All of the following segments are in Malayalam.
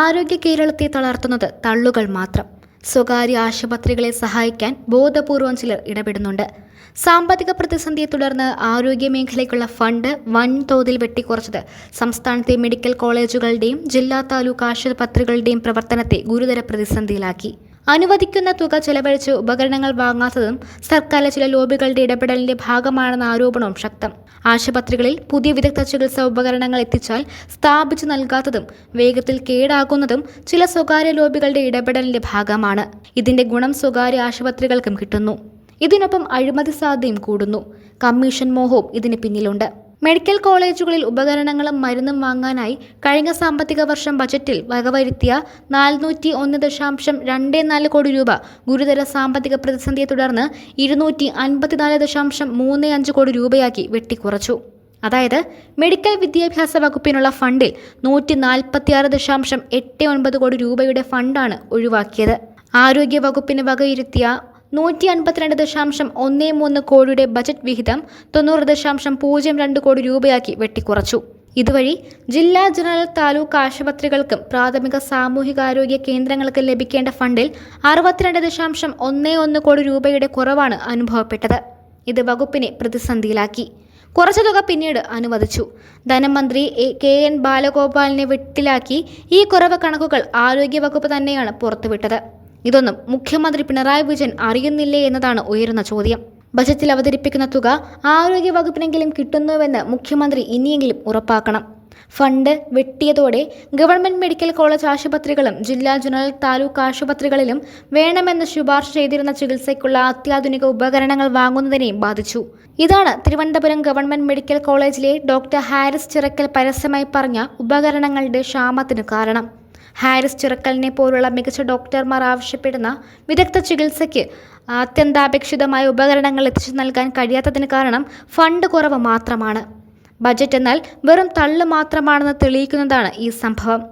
ആരോഗ്യ കേരളത്തെ തളർത്തുന്നത് തള്ളുകൾ മാത്രം. സ്വകാര്യ ആശുപത്രികളെ സഹായിക്കാൻ ബോധപൂർവം ചിലർ ഇടപെടുന്നുണ്ട്. സാമ്പത്തിക പ്രതിസന്ധിയെ തുടർന്ന് ആരോഗ്യ മേഖലയ്ക്കുള്ള ഫണ്ട് വൻതോതിൽ വെട്ടിക്കുറച്ചത് സംസ്ഥാനത്തെ മെഡിക്കൽ കോളേജുകളുടെയും ജില്ലാ താലൂക്ക് ആശുപത്രികളുടെയും പ്രവർത്തനത്തെ ഗുരുതര പ്രതിസന്ധിയിലാക്കി. അനുവദിക്കുന്ന തുക ചെലവഴിച്ച് ഉപകരണങ്ങൾ വാങ്ങാത്തതും സർക്കാരിലെ ചില ലോബികളുടെ ഇടപെടലിന്റെ ഭാഗമാണെന്ന ആരോപണവും ശക്തം. ആശുപത്രികളിൽ പുതിയ വിദഗ്ധ ചികിത്സാ ഉപകരണങ്ങൾ എത്തിച്ചാൽ സ്ഥാപിച്ചു നൽകാത്തതും വേഗത്തിൽ കേടാകുന്നതും ചില സ്വകാര്യ ലോബികളുടെ ഇടപെടലിന്റെ ഭാഗമാണ്. ഇതിന്റെ ഗുണം സ്വകാര്യ ആശുപത്രികൾക്കും കിട്ടുന്നു. ഇതിനൊപ്പം അഴിമതി സാധ്യതയും കൂടുന്നു. കമ്മീഷൻ മോഹവും ഇതിന് പിന്നിലുണ്ട്. മെഡിക്കൽ കോളേജുകളിൽ ഉപകരണങ്ങളും മരുന്നും വാങ്ങാനായി കഴിഞ്ഞ സാമ്പത്തിക വർഷം ബജറ്റിൽ വകവരുത്തിയ നാനൂറ്റി ഒന്ന് ദശാംശം രണ്ട് നാല് കോടി രൂപ ഗുരുതര സാമ്പത്തിക പ്രതിസന്ധിയെ തുടർന്ന് ഇരുന്നൂറ്റി അൻപത്തിനാല് ദശാംശം മൂന്ന് അഞ്ച് കോടി രൂപയാക്കി വെട്ടിക്കുറച്ചു. അതായത് മെഡിക്കൽ വിദ്യാഭ്യാസ വകുപ്പിനുള്ള ഫണ്ടിൽ നൂറ്റി നാൽപ്പത്തിയാറ് ദശാംശം എട്ട് ഒൻപത് കോടി രൂപയുടെ ഫണ്ടാണ് ഒഴിവാക്കിയത്. ആരോഗ്യ വകുപ്പിന് വകയിരുത്തിയ നൂറ്റി അൻപത്തിരണ്ട് ദശാംശം ഒന്ന് മൂന്ന് കോടിയുടെ ബജറ്റ് വിഹിതം തൊണ്ണൂറ് ദശാംശം പൂജ്യം രണ്ട് കോടി രൂപയാക്കി വെട്ടിക്കുറച്ചു. ഇതുവഴി ജില്ലാ ജനറൽ താലൂക്ക് ആശുപത്രികൾക്കും പ്രാഥമിക സാമൂഹികാരോഗ്യ കേന്ദ്രങ്ങൾക്കും ലഭിക്കേണ്ട ഫണ്ടിൽ അറുപത്തിരണ്ട് ദശാംശം ഒന്ന് ഒന്ന് കോടി രൂപയുടെ കുറവാണ് അനുഭവപ്പെട്ടത്. ഇത് വകുപ്പിനെ പ്രതിസന്ധിയിലാക്കി. കുറച്ച് തുക പിന്നീട് അനുവദിച്ചു. ധനമന്ത്രി എ കെ എൻ ബാലഗോപാലിനെ വെട്ടിലാക്കി. ഈ കുറവ് കണക്കുകൾ ആരോഗ്യവകുപ്പ് തന്നെയാണ് പുറത്തുവിട്ടത്. ഇതൊന്നും മുഖ്യമന്ത്രി പിണറായി വിജയൻ അറിയുന്നില്ലേ എന്നതാണ് ഉയരുന്ന ചോദ്യം. ബജറ്റിൽ അവതരിപ്പിക്കുന്ന തുക ആരോഗ്യ വകുപ്പിനെങ്കിലും കിട്ടുന്നുവെന്ന് മുഖ്യമന്ത്രി ഇനിയെങ്കിലും ഉറപ്പാക്കണം. ഫണ്ട് വെട്ടിയതോടെ ഗവൺമെന്റ് മെഡിക്കൽ കോളേജ് ആശുപത്രികളും ജില്ലാ ജനറൽ താലൂക്ക് ആശുപത്രികളിലും വേണമെന്ന് ശുപാർശ ചെയ്തിരുന്ന ചികിത്സയ്ക്കുള്ള അത്യാധുനിക ഉപകരണങ്ങൾ വാങ്ങുന്നതിനെയും ബാധിച്ചു. ഇതാണ് തിരുവനന്തപുരം ഗവൺമെന്റ് മെഡിക്കൽ കോളേജിലെ ഡോക്ടർ ഹാരിസ് ചിറക്കൽ പരസ്യമായി പറഞ്ഞ ഉപകരണങ്ങളുടെ ക്ഷാമത്തിന് കാരണം. ഹാരിസ് ചിറക്കലിനെ പോലുള്ള മികച്ച ഡോക്ടർമാർ ആവശ്യപ്പെടുന്ന വിദഗ്ധ ചികിത്സയ്ക്ക് അത്യന്താപേക്ഷിതമായ ഉപകരണങ്ങൾ എത്തിച്ചു നൽകാൻ കഴിയാത്തതിന് കാരണം ഫണ്ട് കുറവ് മാത്രമാണ്. ബജറ്റ് എന്നാൽ വെറും തള്ളു മാത്രമാണെന്ന് തെളിയിക്കുന്നതാണ് ഈ സംഭവം.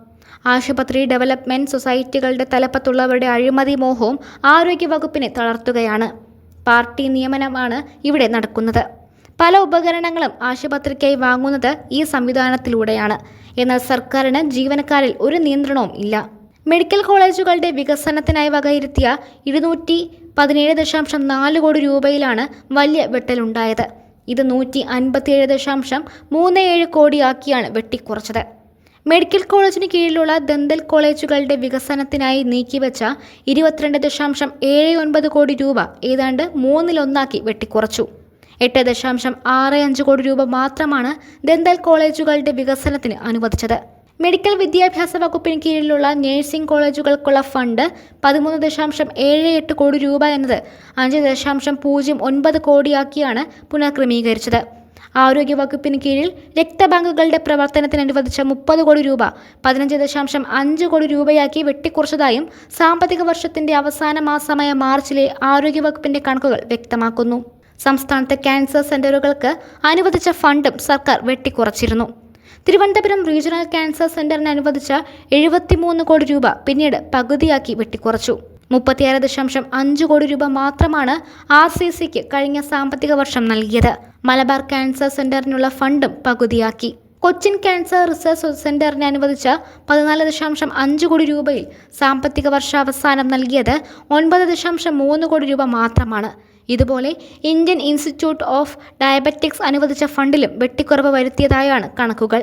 ആശുപത്രി ഡെവലപ്മെന്റ് സൊസൈറ്റികളുടെ തലപ്പത്തുള്ളവരുടെ അഴിമതി മോഹവും ആരോഗ്യവകുപ്പിനെ തളർത്തുകയാണ്. പാർട്ടി നിയമനമാണ് ഇവിടെ നടക്കുന്നത്. പല ഉപകരണങ്ങളും ആശുപത്രിക്കായി വാങ്ങുന്നത് ഈ സംവിധാനത്തിലൂടെയാണ്. എന്നാൽ സർക്കാരിന് ജീവനക്കാരിൽ ഒരു നിയന്ത്രണവും ഇല്ല. മെഡിക്കൽ കോളേജുകളുടെ വികസനത്തിനായി വകയിരുത്തിയ ഇരുന്നൂറ്റി പതിനേഴ് ദശാംശം നാല് കോടി രൂപയിലാണ് വലിയ വെട്ടലുണ്ടായത്. ഇത് നൂറ്റി അൻപത്തിയേഴ് ദശാംശം മൂന്ന് ഏഴ് കോടിയാക്കിയാണ് വെട്ടിക്കുറച്ചത്. മെഡിക്കൽ കോളേജിന് കീഴിലുള്ള ദന്തൽ കോളേജുകളുടെ വികസനത്തിനായി നീക്കിവെച്ച ഇരുപത്തിരണ്ട് ദശാംശം ഏഴ് ഒൻപത് കോടി രൂപ ഏതാണ്ട് മൂന്നിലൊന്നാക്കി വെട്ടിക്കുറച്ചു. എട്ട് ദശാംശം ആറ് അഞ്ച് കോടി രൂപ മാത്രമാണ് ദന്തൽ കോളേജുകളുടെ വികസനത്തിന് അനുവദിച്ചത്. മെഡിക്കൽ വിദ്യാഭ്യാസ വകുപ്പിന് കീഴിലുള്ള നഴ്സിംഗ് കോളേജുകൾക്കുള്ള ഫണ്ട് പതിമൂന്ന് ദശാംശം ഏഴ് എട്ട് കോടി രൂപ എന്നത് അഞ്ച് ദശാംശം പൂജ്യം ഒൻപത് കോടിയാക്കിയാണ് പുനഃക്രമീകരിച്ചത്. ആരോഗ്യ വകുപ്പിന് കീഴിൽ രക്തബാങ്കുകളുടെ പ്രവർത്തനത്തിന് അനുവദിച്ച മുപ്പത് കോടി രൂപ പതിനഞ്ച് ദശാംശം അഞ്ച് കോടി രൂപയാക്കി വെട്ടിക്കുറച്ചതായും സാമ്പത്തിക വർഷത്തിന്റെ അവസാന മാസമായ മാർച്ചിലെ ആരോഗ്യ വകുപ്പിന്റെ കണക്കുകൾ വ്യക്തമാക്കുന്നു. സംസ്ഥാനത്തെ ക്യാൻസർ സെന്ററുകൾക്ക് അനുവദിച്ച ഫണ്ടും സർക്കാർ വെട്ടിക്കുറച്ചിരുന്നു. തിരുവനന്തപുരം റീജിയണൽ ക്യാൻസർ സെന്ററിന് അനുവദിച്ച എഴുപത്തിമൂന്ന് കോടി രൂപ പിന്നീട് പകുതിയാക്കി വെട്ടിക്കുറച്ചു. മുപ്പത്തിയാറ് ദശാംശം അഞ്ച് കോടി രൂപ മാത്രമാണ് ആർ സി സിക്ക് കഴിഞ്ഞ സാമ്പത്തിക വർഷം നൽകിയത്. മലബാർ ക്യാൻസർ സെന്ററിനുള്ള ഫണ്ടും പകുതിയാക്കി. കൊച്ചിൻ ക്യാൻസർ റിസർച്ച് സെന്ററിന് അനുവദിച്ച പതിനാല് ദശാംശം അഞ്ച് കോടി രൂപയിൽ സാമ്പത്തിക വർഷാവസാനം നൽകിയത് ഒൻപത് ദശാംശം മൂന്ന് കോടി രൂപ മാത്രമാണ്. ഇതുപോലെ ഇന്ത്യൻ ഇൻസ്റ്റിറ്റ്യൂട്ട് ഓഫ് ഡയബറ്റിക്സ് അനുവദിച്ച ഫണ്ടിലും വെട്ടിക്കുറവ് വരുത്തിയതായാണ് കണക്കുകൾ.